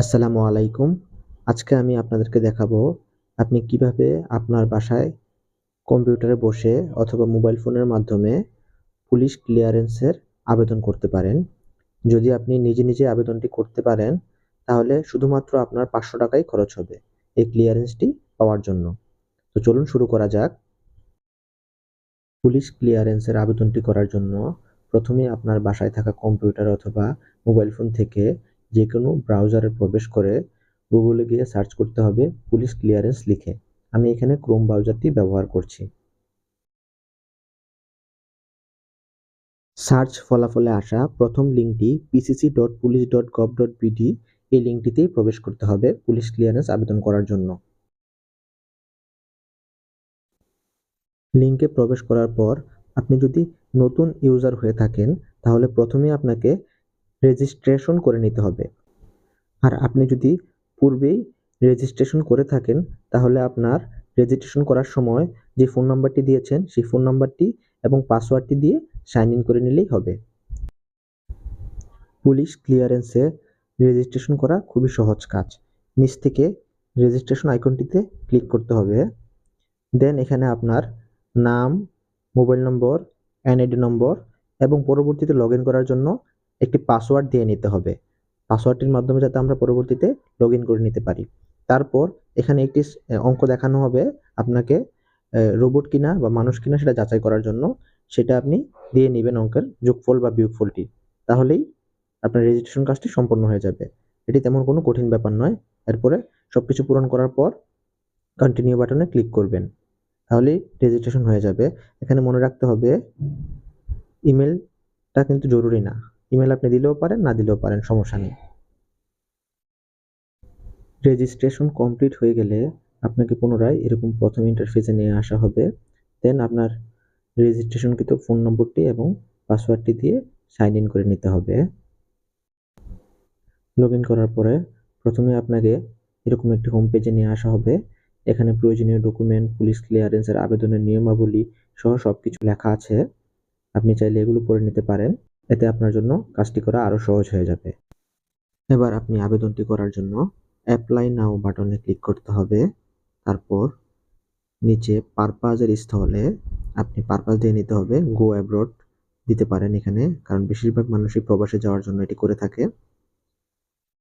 আসসালামু আলাইকুম। আজকে আমি আপনাদেরকে দেখাবো আপনি কীভাবে আপনার বাসায় কম্পিউটারে বসে অথবা মোবাইল ফোনের মাধ্যমে পুলিশ ক্লিয়ারেন্সের আবেদন করতে পারেন। যদি আপনি নিজে নিজে আবেদনটি করতে পারেন, তাহলে শুধুমাত্র আপনার পাঁচশো টাকাই খরচ হবে এই ক্লিয়ারেন্সটি পাওয়ার জন্য। তো চলুন শুরু করা যাক। পুলিশ ক্লিয়ারেন্সের আবেদনটি করার জন্য প্রথমে আপনার বাসায় থাকা কম্পিউটার অথবা মোবাইল ফোন থেকে যে কোনো ব্রাউজারে প্রবেশ করে গুগলে গিয়ে সার্চ করতে হবে পুলিশ ক্লিয়ারেন্স লিখে। আমি এখানে ক্রোম ব্রাউজারটি ব্যবহার করছি। সার্চ ফলাফলে আসা প্রথম লিঙ্কটি PCC dot police dot gov dot BD এই লিঙ্কটিতেই প্রবেশ করতে হবে পুলিশ ক্লিয়ারেন্স আবেদন করার জন্য। লিঙ্কে প্রবেশ করার পর আপনি যদি নতুন ইউজার হয়ে থাকেন, তাহলে প্রথমে আপনাকে রেজিস্ট্রেশন করে নিতে হবে। আর আপনি যদি পূর্বেই রেজিস্ট্রেশন করে থাকেন, তাহলে আপনার রেজিস্ট্রেশন করার সময় যে ফোন নাম্বারটি দিয়েছেন, সেই ফোন নাম্বারটি এবং পাসওয়ার্ডটি দিয়ে সাইন ইন করে নিলেই হবে। পুলিশ ক্লিয়ারেন্সে রেজিস্ট্রেশন করা খুবই সহজ কাজ। নিচ থেকে রেজিস্ট্রেশন আইকনটিতে ক্লিক করতে হবে। দেন এখানে আপনার নাম মোবাইল নম্বর এনআইডি নম্বর এবং পরবর্তীতে লগ করার জন্য একটি পাসওয়ার্ড দিয়ে নিতে হবে। পাসওয়ার্ডটির মাধ্যমে যাতে আমরা পরবর্তীতে লগ ইন করে নিতে পারি। তারপর এখানে একটি অঙ্ক দেখানো হবে আপনাকে রোবট কিনা বা মানুষ কিনা সেটা যাচাই করার জন্য। সেটা আপনি দিয়ে নেবেন অঙ্কের যোগফল বা বিয়োগফলটি। তাহলেই আপনার রেজিস্ট্রেশন কাজটি সম্পন্ন হয়ে যাবে। এটি তেমন কোনো কঠিন ব্যাপার নয়। এরপরে সব কিছু পূরণ করার পর কন্টিনিউ বাটনে ক্লিক করবেন। তাহলেই রেজিস্ট্রেশন হয়ে যাবে। এখানে মনে রাখতে হবে ইমেলটা কিন্তু জরুরি না। ইমেল আপনি দিলেও পারেন, না দিলেও পারেন, সমস্যা নেই। রেজিস্ট্রেশন কমপ্লিট হয়ে গেলে আপনাকে পুনরায় এরকম প্রথম ইন্টারফেসে নিয়ে আসা হবে। দেন আপনার রেজিস্ট্রেশনকৃত ফোন নম্বরটি এবং পাসওয়ার্ডটি দিয়ে সাইন ইন করে নিতে হবে। লগ ইন করার পরে প্রথমে আপনাকে এরকম একটি হোম পেজে নিয়ে আসা হবে। এখানে প্রয়োজনীয় ডকুমেন্ট পুলিশ ক্লিয়ারেন্সের আবেদনের নিয়মাবলী সহ সব কিছু লেখা আছে। আপনি চাইলে এগুলো পড়ে নিতে পারেন। এতে আপনার জন্য কাজটি করা আরও সহজ হয়ে যাবে। এবার আপনি আবেদনটি করার জন্য অ্যাপ্লাই নাও বাটনে ক্লিক করতে হবে। তারপর নিচে পারপাজের স্থলে আপনি পারপাস দিয়ে নিতে হবে। গো অ্যাব্রড দিতে পারেন এখানে, কারণ বেশিরভাগ মানুষই প্রবাসে যাওয়ার জন্য এটি করে থাকে।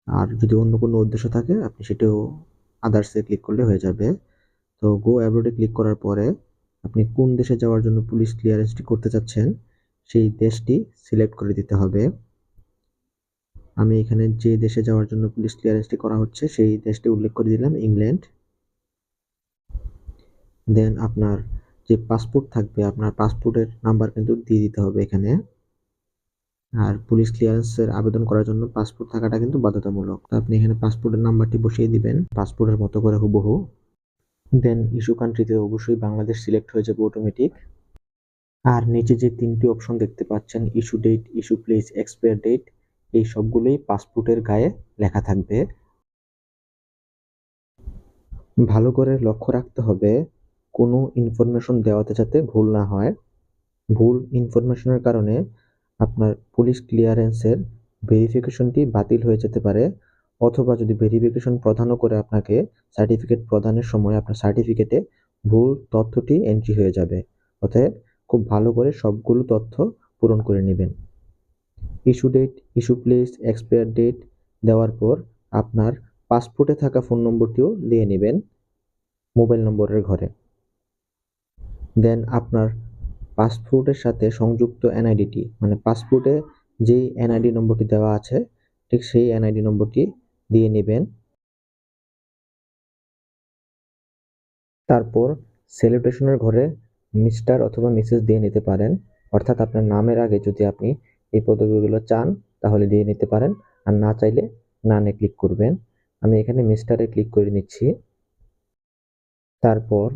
আর যদি অন্য কোনো উদ্দেশ্য থাকে, আপনি সেটাও আদার্সে ক্লিক করলে হয়ে যাবে। তো গো অ্যাব্রোডে ক্লিক করার পরে আপনি কোন দেশে যাওয়ার জন্য পুলিশ ক্লিয়ারেন্সটি করতে চাচ্ছেন সেই দেশটি সিলেক্ট করে দিতে হবে। আমি এখানে যে দেশে যাওয়ার জন্য পুলিশ ক্লিয়ারেন্সটি করা হচ্ছে, সেই দেশটি উল্লেখ করে দিলাম ইংল্যান্ড দেন আপনার যে পাসপোর্ট থাকবে, আপনার পাসপোর্টের নাম্বার কিন্তু দিয়ে দিতে হবে এখানে। আর পুলিশ ক্লিয়ারেন্সের আবেদন করার জন্য পাসপোর্ট থাকাটা কিন্তু বাধ্যতামূলক। তো আপনি এখানে পাসপোর্টের নাম্বারটি বসিয়ে দিবেন পাসপোর্টের মতো করে হুবহু। দেন ইস্যু কান্ট্রিতে অবশ্যই বাংলাদেশ সিলেক্ট হয়ে যাবে অটোমেটিক আর নিচে যে তিনটি অপশন দেখতে পাচ্ছেন issue date issue place expire date এই সবগুলোই পাসপোর্টের গায়ে লেখা থাকবে। ভালো করে লক্ষ্য রাখতে হবে, কোনো ইনফরমেশন দেওয়াতে যাতে ভুল না হয়। ভুল ইনফরমেশনের কারণে আপনার পুলিশ ক্লিয়ারেন্সের ভেরিফিকেশনটি বাতিল হয়ে যেতে পারে, অথবা যদি ভেরিফিকেশন প্রদানও করে আপনাকে সার্টিফিকেট প্রদানের সময় আপনার সার্টিফিকেটে ভুল তথ্যটি এন্ট্রি হয়ে যাবে। অতএব খুব ভালো করে সবগুলো তথ্য পূরণ করে নেবেন। Issue date issue place expire date দেওয়ার পর আপনার পাসপোর্টে থাকা ফোন নম্বরটিও দিয়ে নেবেন মোবাইল নম্বরের ঘরে। দেন আপনার পাসপোর্টের সাথে সংযুক্ত এনআইডিটি মানে পাসপোর্টে যেই এনআইডি নম্বরটি দেওয়া আছে, ঠিক সেই এনআইডি নম্বরটি দিয়ে নেবেন। তারপর সেলিব্রেশনের ঘরে মিস্টার অথবা মিসেস দিয়ে নিতে পারেন। অর্থাৎ আপনার নামের আগে যদি আপনি এই পদবিগুলো চান, তাহলে দিয়ে নিতে পারেন। আর না চাইলে নানে ক্লিক করবেন। আমি এখানে মিস্টারে ক্লিক করে নিচ্ছি। তারপর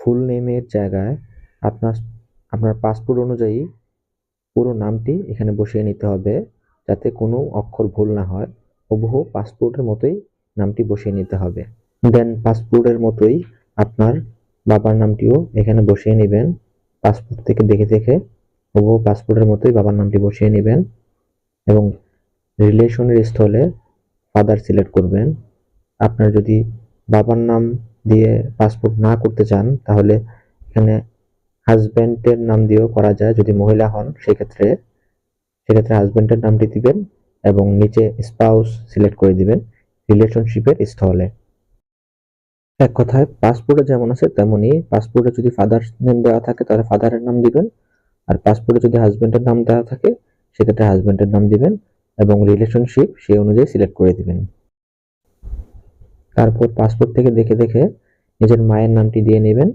ফুল নেমের জায়গায় আপনার আপনার পাসপোর্ট অনুযায়ী পুরো নামটি এখানে বসিয়ে নিতে হবে, যাতে কোনো অক্ষর ভুল না হয়। হুবহু পাসপোর্টের মতোই নামটি বসিয়ে নিতে হবে। দেন পাসপোর্টের মতোই আপনার বাবার নামটিও এখানে বসিয়ে নেবেন। পাসপোর্ট থেকে দেখে দেখে হুবহু পাসপোর্টের মতোই বাবার নামটি বসিয়ে নেবেন এবং রিলেশনের স্থলে ফাদার সিলেক্ট করবেন। আপনার যদি বাবার নাম দিয়ে পাসপোর্ট না করতে চান, তাহলে এখানে হাজব্যান্ডের নাম দিয়েও করা যায়। যদি মহিলা হন, সেক্ষেত্রে সেক্ষেত্রে হাজব্যান্ডের নামটি দিবেন এবং নিচে স্পাউস সিলেক্ট করে দিবেন রিলেশনশিপের স্থলে। এক কথায় পাসপোর্টে যেমন আছে তেমনই পাসপোর্টে যদি ফাদার নেম দেওয়া থাকে তাহলে ফাদারের নাম দিবেন। আর পাসপোর্টে যদি হাজব্যান্ডের নাম দেওয়া থাকে সেক্ষেত্রে হাজব্যান্ডের নাম দিবেন এবং রিলেশনশিপ সেই অনুযায়ী সিলেক্ট করে দিবেন। তারপর পাসপোর্ট থেকে দেখে দেখে নিজের মায়ের নামটি দিয়ে নেবেন।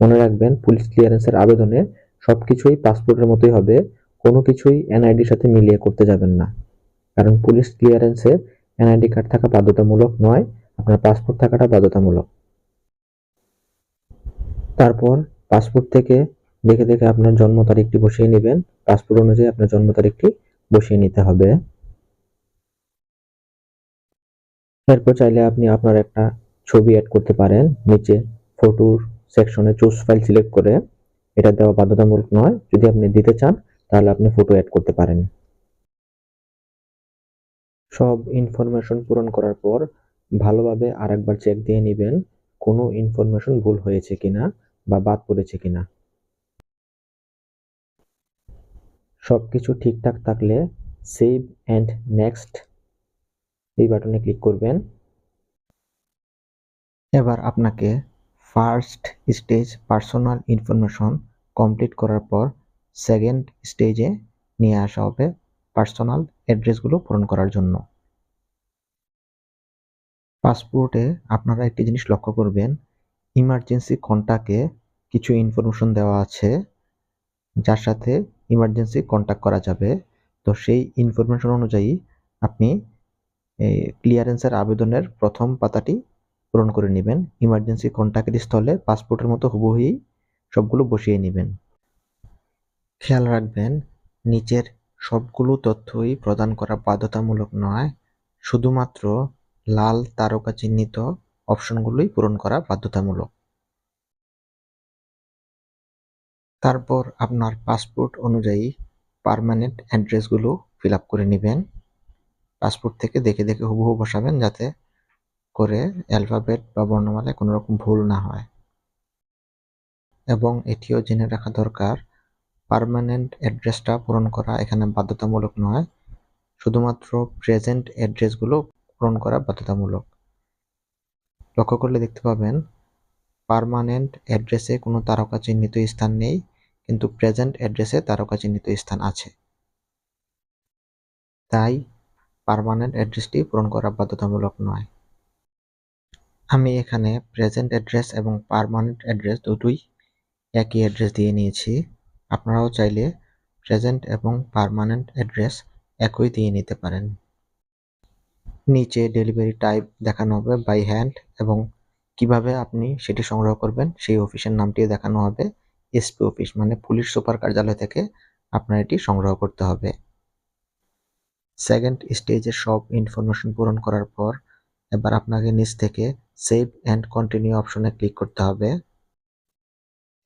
মনে রাখবেন পুলিশ ক্লিয়ারেন্সের আবেদনে সবকিছুই পাসপোর্টের মতোই হবে, কোনো কিছুই এনআইডির সাথে মিলিয়ে করতে যাবেন না। কারণ পুলিশ ক্লিয়ারেন্সে এনআইডি কার্ড থাকা বাধ্যতামূলক নয়, আপনার পাসপোর্ট থাকাটা বাধ্যতামূলক। তারপর পাসপোর্ট থেকে দেখে দেখে আপনার জন্ম তারিখটি বসিয়ে নেবেন। পাসপোর্ট অনুযায়ী আপনার জন্ম তারিখটি বসিয়ে নিতে হবে। এরপর চাইলে আপনি আপনার একটা ছবি অ্যাড করতে পারেন। নিচে ফটোর সেকশনে চুজ ফাইল সিলেক্ট করে। এটা দেওয়া বাধ্যতামূলক নয়। যদি আপনি দিতে চান, তাহলে আপনি ফটো অ্যাড করতে পারেন। সব ইনফরমেশন পূরণ করার পর ভালোভাবে আরেকবার চেক দিয়ে নেবেন, কোনো ইনফরমেশন ভুল হয়েছে কিনা। বা বাদ পড়েছে কিনা সবকিছু ঠিকঠাক থাকলে সেভ অ্যান্ড নেক্সট এই বাটনে ক্লিক করবেন। এবার আপনাকে first stage personal information complete করার পর সেকেন্ড স্টেজে নিয়ে আসা হবে পার্সোনাল অ্যাড্রেসগুলো পূরণ করার জন্য। পাসপোর্টে আপনারা একটি জিনিস লক্ষ্য করবেন, ইমার্জেন্সি কন্টাক্টে কিছু ইনফরমেশন দেওয়া আছে, যার সাথে ইমার্জেন্সি কন্ট্যাক্ট করা যাবে। তো সেই ইনফরমেশন অনুযায়ী আপনি এই ক্লিয়ারেন্সের আবেদনের প্রথম পাতাটি পূরণ করে নেবেন। ইমার্জেন্সি কন্ট্যাক্টের স্থলে পাসপোর্টের মতো হুবহুই সবগুলো বসিয়ে নেবেন। খেয়াল রাখবেন, নিচের সবগুলো তথ্যই প্রদান করা বাধ্যতামূলক নয়। শুধুমাত্র লাল তারকা চিহ্নিত অপশনগুলোই পূরণ করা বাধ্যতামূলক। তারপর আপনার পাসপোর্ট অনুযায়ী পার্মানেন্ট অ্যাড্রেসগুলো ফিল আপ করে নেবেন। পাসপোর্ট থেকে দেখে দেখে হুবহু বসাবেন যাতে করে অ্যালফাবেট বা বর্ণমালায় কোনো রকম ভুল না হয়। এবং এটিও জেনে রাখা দরকার, পারমানেন্ট অ্যাড্রেসটা পূরণ করা এখানে বাধ্যতামূলক নয়, শুধুমাত্র প্রেজেন্ট অ্যাড্রেসগুলো পূরণ করা বাধ্যতামূলক। লক্ষ্য করলে দেখতে পাবেন, পারমানেন্ট অ্যাড্রেসে কোনো তারকা চিহ্নিত স্থান নেই কিন্তু প্রেজেন্ট অ্যাড্রেসে তারকা চিহ্নিত স্থান আছে। তাই পারমানেন্ট অ্যাড্রেসটি পূরণ করা বাধ্যতামূলক নয়। আমি এখানে প্রেজেন্ট অ্যাড্রেস এবং পারমানেন্ট অ্যাড্রেস দুটোই একই অ্যাড্রেস দিয়ে নিয়েছি। আপনারাও চাইলে প্রেজেন্ট এবং পারমানেন্ট অ্যাড্রেস একই দিয়ে নিতে পারেন। নিচে ডেলিভারি টাইপ দেখানো হবে বাই হ্যান্ড এবং কীভাবে আপনি সেটি সংগ্রহ করবেন সেই অফিসের নামটিও দেখানো হবে। এসপি অফিস মানে পুলিশ সুপার কার্যালয় থেকে আপনার এটি সংগ্রহ করতে হবে। সেকেন্ড স্টেজের সব ইনফরমেশন পূরণ করার পর এবার আপনাকে নিচ থেকে সেভ অ্যান্ড কন্টিনিউ অপশনে ক্লিক করতে হবে।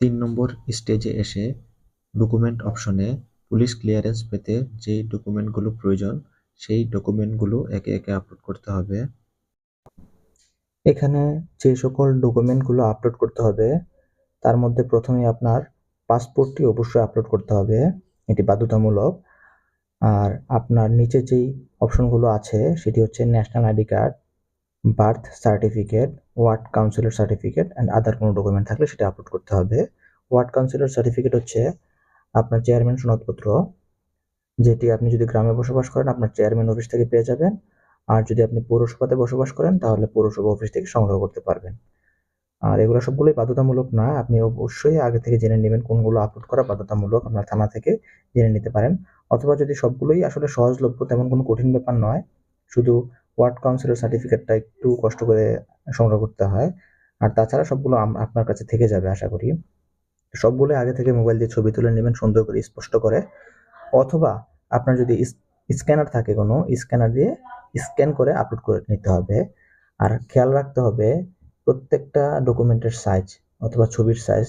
তিন নম্বর স্টেজে এসে ডকুমেন্ট অপশনে পুলিশ ক্লিয়ারেন্স পেতে যেই ডকুমেন্টগুলো প্রয়োজন, সেই ডকুমেন্টগুলো একে একে আপলোড করতে হবে। এখানে যে সকল ডকুমেন্টগুলো আপলোড করতে হবে তার মধ্যে প্রথমে আপনার পাসপোর্টটি অবশ্যই আপলোড করতে হবে। এটি বাধ্যতামূলক। আর আপনার নিচে যেই অপশনগুলো আছে, সেটি হচ্ছে national ID card birth certificate ward councillor certificate and other কোনো ডকুমেন্ট থাকলে সেটা আপলোড করতে হবে। ওয়ার্ড কাউন্সিলর সার্টিফিকেট হচ্ছে আপনার চেয়ারম্যান সনদপত্র, যেটি আপনি যদি গ্রামে বসবাস করেন, আপনার চেয়ারম্যান অফিস থেকে পেয়ে যাবেন। আর যদি আপনি পৌরসভাতে বসবাস করেন, তাহলে পৌরসভা অফিস থেকে সংগ্রহ করতে পারবেন। আর এগুলো সবগুলোই বাধ্যতামূলক না, আপনি অবশ্যই আগে থেকে জেনে নেবেন কোনগুলো আপলোড করা বাধ্যতামূলক আপনার থানা থেকে জেনে নিতে পারেন। অথবা যদি সবগুলোই আসলে সহজলভ্য, তেমন কোনো কঠিন ব্যাপার নয়, শুধু ওয়ার্ড কাউন্সিলের সার্টিফিকেটটা একটু কষ্ট করে সংগ্রহ করতে হয়। আর তাছাড়া সবগুলো আপনার কাছে থেকে যাবে, আশা করি। সবগুলো আগে থেকে মোবাইল দিয়ে ছবি তুলে নেবেন, সুন্দর করে স্পষ্ট করে। অথবা আপনার যদি স্ক্যানার থাকে কোনো স্ক্যানার দিয়ে স্ক্যান করে আপলোড করে নিতে হবে। আর খেয়াল রাখতে হবে প্রত্যেকটা ডকুমেন্টের সাইজ অথবা ছবির সাইজ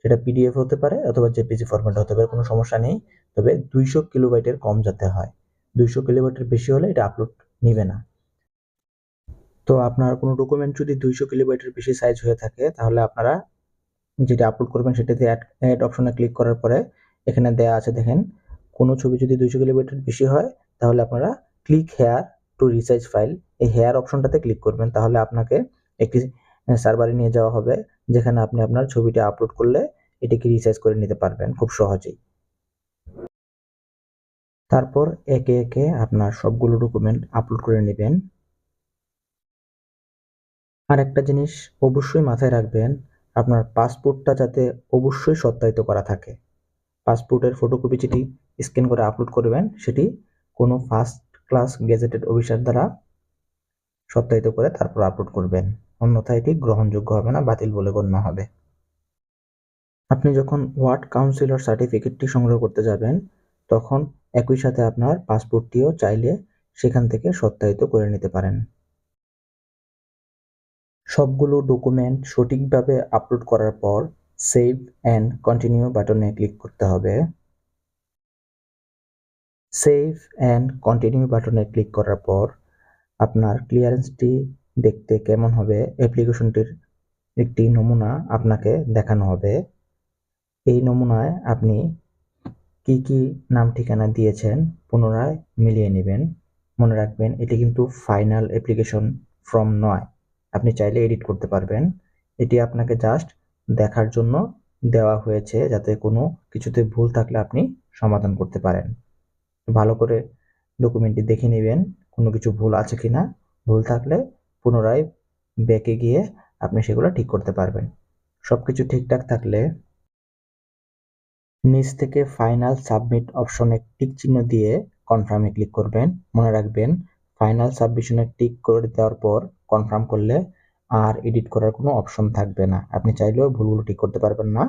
সেটা পিডিএফ হতে পারে অথবা জেপিজি ফরম্যাট হতে পারে, কোনো সমস্যা নেই। তবে দুইশো কিলোবাইটের কম যাতে হয়। দুইশো কিলোবাইটের বেশি হলে এটা আপলোড নিবে না। তো আপনার কোনো ডকুমেন্ট যদি দুইশো কিলোবাইটের বেশি সাইজ হয়ে থাকে, তাহলে আপনারা যেটা আপলোড করবেন সেটাতে অ্যাড অপশনে ক্লিক করার পরে এখানে দেয়া আছে দেখেন, কোনো ছবি যদি দুইশো কিলোমিটার বেশি হয়, তাহলে আপনারা click here to resize file এই হেয়ার অপশনটাতে ক্লিক করবেন। তাহলে আপনাকে একটি সার্ভারে নিয়ে যাওয়া হবে, যেখানে আপনি আপনার ছবিটা আপলোড করলে এটিকে রিসাইজ করে নিতে পারবেন খুব সহজেই। তারপর একে একে আপনার সবগুলো ডকুমেন্ট আপলোড করে নেবেন। আর একটা জিনিস অবশ্যই মাথায় রাখবেন, আপনার পাসপোর্টটা যাতে অবশ্যই সত্যায়িত করা থাকে। পাসপোর্টের ফটোকপি যেটি স্ক্যান করে আপলোড করবেন, সেটি কোনো ফার্স্ট ক্লাস গেজেটেড অফিসার দ্বারা সত্যায়িত করে তারপর আপলোড করবেন। অন্যথায় এটি গ্রহণযোগ্য হবে না, বাতিল বলে গণ্য হবে। আপনি যখন ওয়ার্ড কাউন্সিলর সার্টিফিকেটটি সংগ্রহ করতে যাবেন, তখন একই সাথে আপনার পাসপোর্টটিও চাইলে সেখান থেকে সত্যায়িত করে নিতে পারেন। সবগুলো ডকুমেন্ট সঠিকভাবে আপলোড করার পর সেভ অ্যান্ড কন্টিনিউ বাটনে ক্লিক করতে হবে। সেভ অ্যান্ড কন্টিনিউ বাটনে ক্লিক করার পর আপনার ক্লিয়ারেন্সটি দেখতে কেমন হবে অ্যাপ্লিকেশনটির একটি নমুনা আপনাকে দেখানো হবে। এই নমুনায় আপনি কি কি নাম ঠিকানা দিয়েছেন পুনরায় মিলিয়ে নেবেন। মনে রাখবেন, এটি কিন্তু ফাইনাল অ্যাপ্লিকেশন ফর্ম নয়। আপনি চাইলে এডিট করতে পারবেন। এটি আপনাকে জাস্ট দেখার জন্য দেওয়া হয়েছে যাতে কোনো কিছুতে ভুল থাকলে আপনি সমাধান করতে পারেন। ভালো করে ডকুমেন্টটি দেখে নেবেন, কোনো কিছু ভুল আছে কি না ভুল থাকলে পুনরায় ব্যাকে গিয়ে আপনি সেগুলো ঠিক করতে পারবেন। সব কিছু ঠিকঠাক থাকলে নিচ থেকে ফাইনাল সাবমিট অপশনে টিক চিহ্ন দিয়ে কনফার্মে ক্লিক করবেন। মনে রাখবেন ফাইনাল সাবমিশনে টিক করে দেওয়ার পর কনফার্ম করলে আর এডিট করার কোনো অপশন থাকবে না। আপনি চাইলেও ভুলগুলো ঠিক করতে পারবেন না।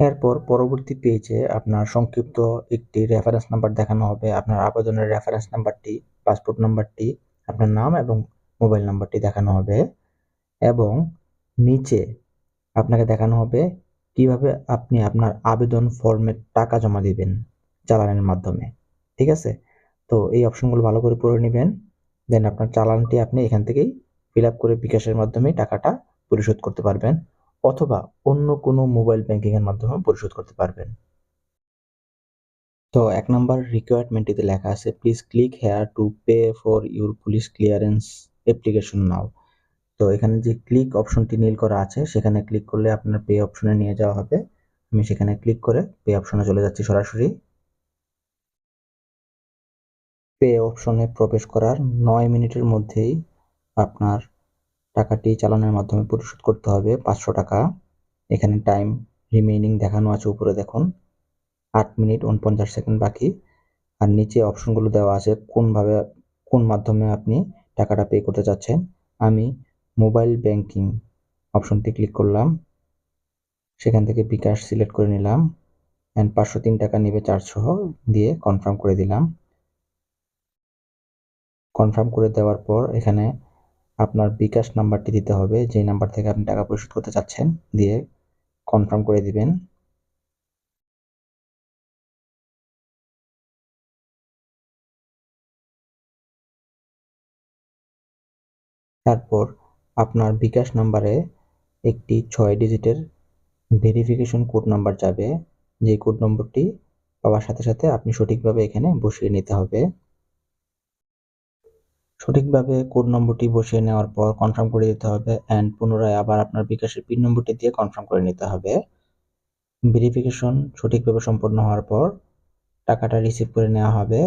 এরপর পরবর্তী পেজে আপনার সংক্ষিপ্ত একটি রেফারেন্স নাম্বার দেখানো হবে। আপনার আবেদনের রেফারেন্স নাম্বারটি পাসপোর্ট নাম্বারটি আপনার নাম এবং মোবাইল নাম্বারটি দেখানো হবে এবং নিচে আপনাকে দেখানো হবে কীভাবে আপনি আপনার আবেদন ফর্মে টাকা জমা দিবেন চালানের মাধ্যমে, ঠিক আছে? তো এই অপশনগুলো ভালো করে পড়ে নেবেন, দেন আপনার চালানটি আপনি এখান থেকেই ফিল আপ করে বিকাশের মাধ্যমে টাকাটা পরিশোধ করতে পারবেন অথবা অন্য কোনো মোবাইল ব্যাংকিংয়ের মাধ্যমে পরিশোধ করতে পারবেন। তো এক নম্বর রিকোয়ারমেন্টটিতে লেখা আছে please click here to pay for your police clearance application now. তো এখানে যে ক্লিক অপশনটি নীল করা আছে, সেখানে ক্লিক করলে আপনার পে অপশনে নিয়ে যাওয়া হবে। আমি সেখানে ক্লিক করে পে অপশনে চলে যাচ্ছি সরাসরি। পে অপশনে প্রবেশ করার নয় মিনিটের মধ্যেই আপনার টাকাটি চালানোর মাধ্যমে পরিশোধ করতে হবে, পাঁচশো টাকা। এখানে টাইম রিমেইনিং দেখানো আছে উপরে দেখুন। আট মিনিট উনপঞ্চাশ সেকেন্ড বাকি। আর নিচে অপশনগুলো দেওয়া আছে কোনভাবে, কোন মাধ্যমে আপনি টাকাটা পে করতে চাচ্ছেন, আমি মোবাইল ব্যাংকিং অপশনটি ক্লিক করলাম। সেখান থেকে বিকাশ সিলেক্ট করে নিলাম অ্যান্ড পাঁচশো তিন টাকা নেবে চারশো দিয়ে কনফার্ম করে দিলাম। কনফার্ম করে দেওয়ার পর এখানে আপনার বিকাশ নাম্বারটি দিতে হবে যে নাম্বার থেকে আপনি টাকা পরিশোধ করতে চাচ্ছেন, দিয়ে কনফার্ম করে দিবেন। তারপর আপনার বিকাশ নাম্বারে একটি ছয় ডিজিটের ভেরিফিকেশন কোড নাম্বার যাবে। যে কোড নম্বরটি পাওয়ার সাথে সাথে আপনি সঠিকভাবে এখানে বসিয়ে নিতে হবে। সঠিকভাবে কোড নম্বরটি বসিয়ে নেওয়ার পর কনফার্ম করে দিতে হবে অ্যান্ড পুনরায় আবার আপনার বিকাশের পিন নম্বরটি দিয়ে কনফার্ম করে নিতে হবে। ভেরিফিকেশন সঠিকভাবে সম্পন্ন হওয়ার পর টাকাটা রিসিভ করে নেওয়া হবে।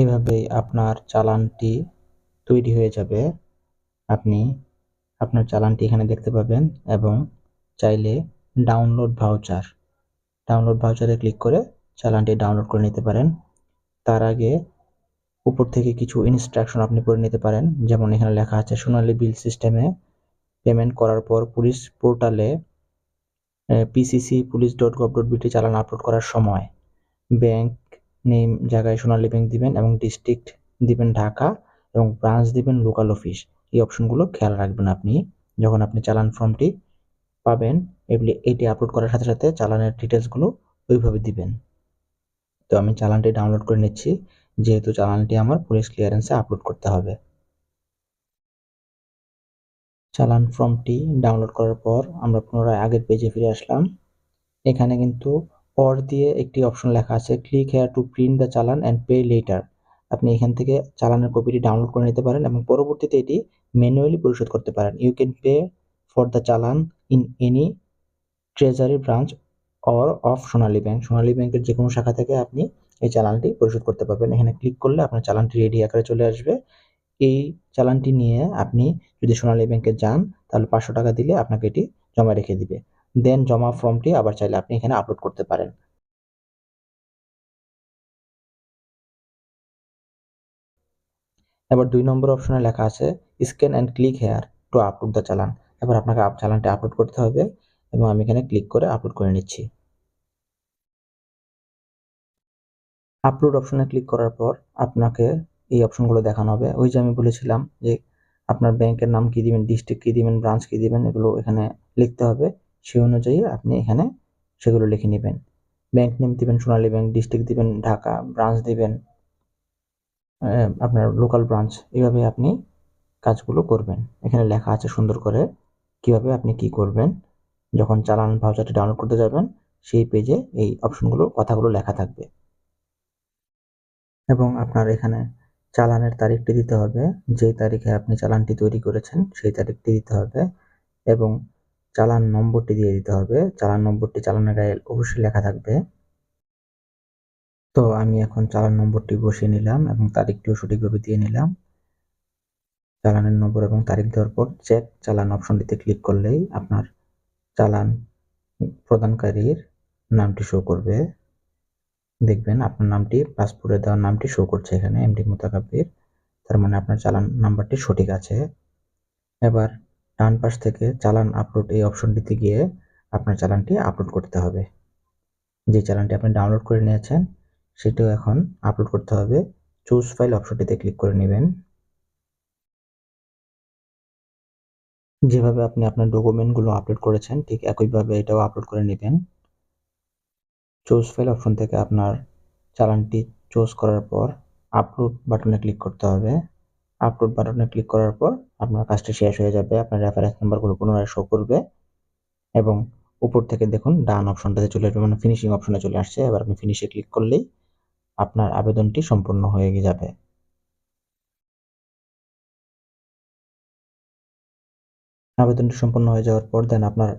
এভাবেই আপনার চালানটি তৈরি হয়ে যাবে। আপনি আপনার চালানটি এখানে দেখতে পাবেন এবং চাইলে ডাউনলোড ভাউচার ডাউনলোড ভাউচারে ক্লিক করে চালানটি ডাউনলোড করে নিতে পারেন। তার আগে উপর থেকে কিছু ইনস্ট্রাকশন আপনি করে নিতে পারেন। যেমন এখানে লেখা আছে, সোনালী বিল সিস্টেমে পেমেন্ট করার পর পুলিশ পোর্টালে PCC police dot gov dot BT challan upload করার সময় ব্যাংক নেম জায়গায় সোনালী ব্যাংক দিবেন এবং ডিস্ট্রিক্ট দিবেন ঢাকা এবং ব্রাঞ্চ দিবেন লোকাল অফিস এই অপশনগুলো খেয়াল রাখবেন আপনি। যখন আপনি চালান ফর্মটি পাবেন, এগুলি এটি আপলোড করার সাথে সাথে চালানের ডিটেলসগুলো ওইভাবে দিবেন। তো আমি চালানটি ডাউনলোড করে নিচ্ছি। যেহেতু চালানটি আমার পুলিশ ক্লিয়ারেন্সে আপলোড করতে হবে। চালান ফর্মটি ডাউনলোড করার পর আমরা পুনরায় আগের পেজে ফিরে আসলাম। এখানে কিন্তু পর দিয়ে একটি অপশন লেখা আছে click here to print the challan and pay letter আপনি এখান থেকে চালানের কপিটি ডাউনলোড করে নিতে পারেন এবং পরবর্তীতে এটি ম্যানুয়ালি পরিশোধ করতে পারেন। You can pay for the challan in any treasury branch or of Sonali bank Sonali ব্যাংকের যে কোনো শাখা থেকে আপনি এই চালানটি পরিশোধ করতে পারবেন। এখানে ক্লিক করলে আপনার চালানটি রেডি আকারে চলে আসবে। এই চালানটি নিয়ে আপনি যদি সোনালী ব্যাংকে যান, তাহলে পাঁচশো টাকা দিলে আপনাকে এটি জমা রেখে দিবে। দেন জমা ফর্মটি আবার চাইলে আপনি এখানে আপলোড করতে পারেন। এবার দুই নম্বর অপশনে লেখা আছে scan and click here to upload the challan. এবার আপনাকে আপ- চালানটি আপলোড করতে হবে এবং আমি এখানে ক্লিক করে আপলোড করে নিচ্ছি। আপলোড অপশনে ক্লিক করার পর আপনাকে এই অপশনগুলো দেখানো হবে। ওই যে আমি বলেছিলাম যে আপনার ব্যাংকের নাম কী দিবেন ডিস্ট্রিক্ট কী দিবেন ব্রাঞ্চ কি দিবেন, এগুলো এখানে লিখতে হবে। সেই অনুযায়ী আপনি এখানে সেগুলো লিখে নেবেন। ব্যাংক নেম দিবেন, সোনালী ব্যাংক, ডিস্ট্রিক্ট দিবেন, ঢাকা, ব্রাঞ্চ দিবেন আপনার লোকাল ব্রাঞ্চ। এইভাবে আপনি কাজগুলো করবেন। এখানে লেখা আছে সুন্দর করে কীভাবে আপনি কি করবেন। যখন চালান ভাউচারটি ডাউনলোড করতে যাবেন, সেই পেজে এই অপশনগুলো কথাগুলো লেখা থাকবে। এবং আপনার এখানে চালানের তারিখটি দিতে হবে। যেই তারিখে আপনি চালানটি তৈরি করেছেন, সেই তারিখটি দিতে হবে। এবং চালান নম্বরটি দিয়ে দিতে হবে। চালান নম্বরটি চালানের গায়ে অবশ্যই লেখা থাকবে। তো আমি এখন চালান নম্বরটি বসিয়ে নিলাম এবং তারিখটিও সঠিকভাবে দিয়ে নিলাম। চালানের নম্বর এবং তারিখ দেওয়ার পর চেক চালান অপশনটিতে ক্লিক করলেই আপনার চালান প্রদানকারীর নামটি শো করবে। দেখবেন আপনার নামটি পাসপোর্টে দেওয়ার নামটি শো করছে এখানে এমডি মোতাকাব্বির তার মানে আপনার চালান নাম্বারটি সঠিক আছে। এবার ডান পাশ থেকে চালান আপলোড এই অপশনটিতে গিয়ে আপনার চালানটি আপলোড করতে হবে। যে চালানটি আপনি ডাউনলোড করে নিয়েছেন, সেটাও এখন আপলোড করতে হবে। চুজ ফাইল অপশনটিতে ক্লিক করে নেবেন। যেভাবে আপনি আপনার ডকুমেন্টগুলো আপলোড করেছেন, ঠিক একইভাবে এটাও আপলোড করে নেবেন। চুজ ফাইল অপশন থেকে আপনার চালানটি চুজ করার পর আপলোড বাটনে ক্লিক করতে হবে। আপলোড বাটনে ক্লিক করার পর আপনার কাজটি শেষ হয়ে যাবে, আপনার রেফারেন্স নাম্বারগুলো পুনরায় শো করবে এবং উপর থেকে দেখুন ডান অপশনটাতে চলে আসবে মানে ফিনিশিং অপশনে চলে আসছে। এবার আপনি ফিনিশে ক্লিক করলেই আপনার আবেদনটি সম্পূর্ণ হয়ে যাবে। আবেদনটি সম্পন্ন হয়ে যাওয়ার পর দেন আপনার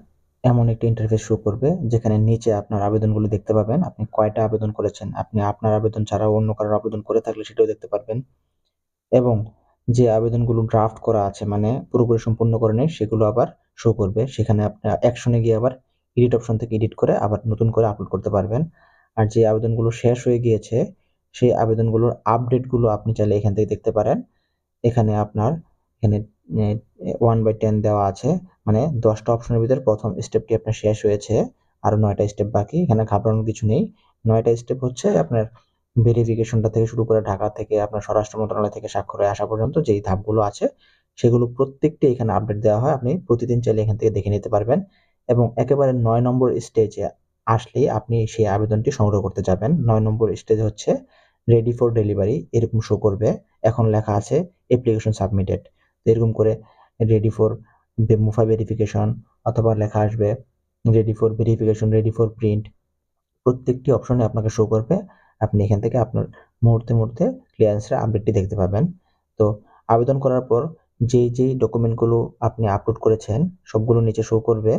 এমন একটি ইন্টারফেস শো করবে, যেখানে নিচে আপনার আবেদনগুলো দেখতে পাবেন। আপনি কয়টা আবেদন করেছেন, আপনি আপনার আবেদন ছাড়াও অন্য কারোর আবেদন করে থাকলে সেটাও দেখতে পারবেন। এবং যে আবেদনগুলো ড্রাফট করা আছে মানে পুরোপুরি সম্পূর্ণ করে নেই, সেগুলো আবার শো করবে। সেখানে আপনার অ্যাকশনে গিয়ে আবার এডিট অপশন থেকে এডিট করে আবার নতুন করে আপলোড করতে পারবেন। আর যে আবেদনগুলো শেষ হয়ে গিয়েছে, সেই আবেদনগুলোর আপডেটগুলো আপনি চাইলে এখান থেকে দেখতে পারেন। এখানে আপনার, এখানে ওয়ান বাই টেন দেওয়া আছে। মানে দশটা অপশনের ভিতরে প্রথম স্টেপটি আপনার শেষ হয়েছে আরও নয়টা স্টেপ বাকি। এখানে ঘাবড়ানোর কিছু নেই। নয়টা স্টেপ হচ্ছে আপনার ভেরিফিকেশনটা থেকে শুরু করে ঢাকা থেকে আপনার স্বরাষ্ট্র মন্ত্রণালয় থেকে স্বাক্ষরে আসা পর্যন্ত যেই ধাপগুলো আছে, সেগুলো প্রত্যেকটি এখানে আপডেট দেওয়া হয়। আপনি প্রতিদিন চাইলে এখান থেকে দেখে নিতে পারবেন এবং একেবারে নয় নম্বর স্টেজে আসলেই আপনি সেই আবেদনটি সংগ্রহ করতে যাবেন। নয় নম্বর স্টেজ হচ্ছে রেডি ফর ডেলিভারি এরকম শো করবে। এখন লেখা আছে অ্যাপ্লিকেশন সাবমিটেড এরকম করে রেডি ফর মুফা ভেরিফিকেশন অথবা লেখা আসবে ready for verification ready for print প্রত্যেকটি অপশনে আপনাকে শো করবে। আপনি এখান থেকে আপনার মুহূর্তে মুহূর্তে ক্লিয়ারেন্সের আপডেটটি দেখতে পাবেন। তো আবেদন করার পর যেই যেই ডকুমেন্টগুলো আপনি আপলোড করেছেন, সবগুলো নিচে শো করবে।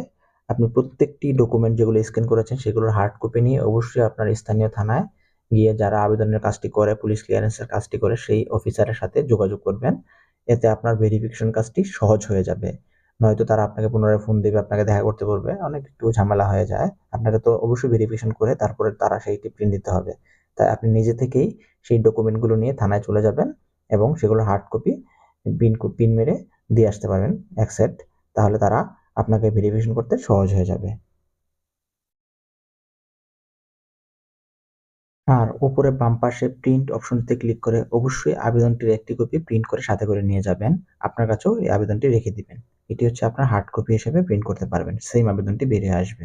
আপনি প্রত্যেকটি ডকুমেন্ট যেগুলো স্ক্যান করেছেন, সেগুলোর হার্ড কপি নিয়ে অবশ্যই আপনার স্থানীয় থানায় গিয়ে যারা আবেদনের কাজটি করে, পুলিশ ক্লিয়ারেন্সের কাজটি করে, সেই অফিসারের সাথে যোগাযোগ করবেন। এতে আপনার ভেরিফিকেশন কাজটি সহজ হয়ে যাবে। নয়তো তারা আপনাকে পুনরায় ফোন দেবে, আপনাকে দেখা করতে বলবে। অনেক একটু ঝামেলা হয়ে যায়। আপনাকে তো অবশ্যই ভেরিফিকেশন করে তারপরে তারা সেইটি প্রিন্ট দিতে হবে। তাই আপনি নিজে থেকেই সেই ডকুমেন্টগুলো নিয়ে থানায় চলে যাবেন এবং সেগুলো হার্ড কপি পিন পিন মেরে দিয়ে আসতে পারবেন অ্যাকসেপ্ট তাহলে তারা আপনাকে ভেরিফিকেশন করতে সহজ হয়ে যাবে। আর উপরে বাম পাশে প্রিন্ট অপশনটিতে ক্লিক করে অবশ্যই আবেদনটির একটি কপি প্রিন্ট করে সাথে করে নিয়ে যাবেন, আপনার কাছেও এই আবেদনটি রেখে দিবেন। এটি হচ্ছে আপনার হার্ড কপি হিসেবে প্রিন্ট করতে পারবেন সেম আবেদনটি বেরিয়ে আসবে।